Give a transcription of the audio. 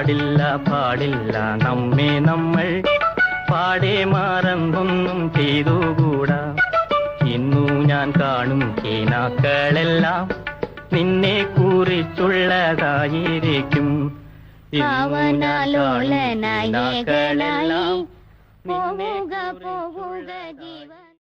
പാടില്ല പാടില്ല. നമ്മെ നമ്മൾ പാടെ ചെയ്തു ചെയ്തുകൂടാ. ഇന്നു ഞാൻ കാണും കീനാക്കളെല്ലാം നിന്നെ കുറിച്ചുള്ളതായിരിക്കും. ഇന്നു ഞാൻ കാണും ഭാവനാലോലനായി നിന്നെ പോവുക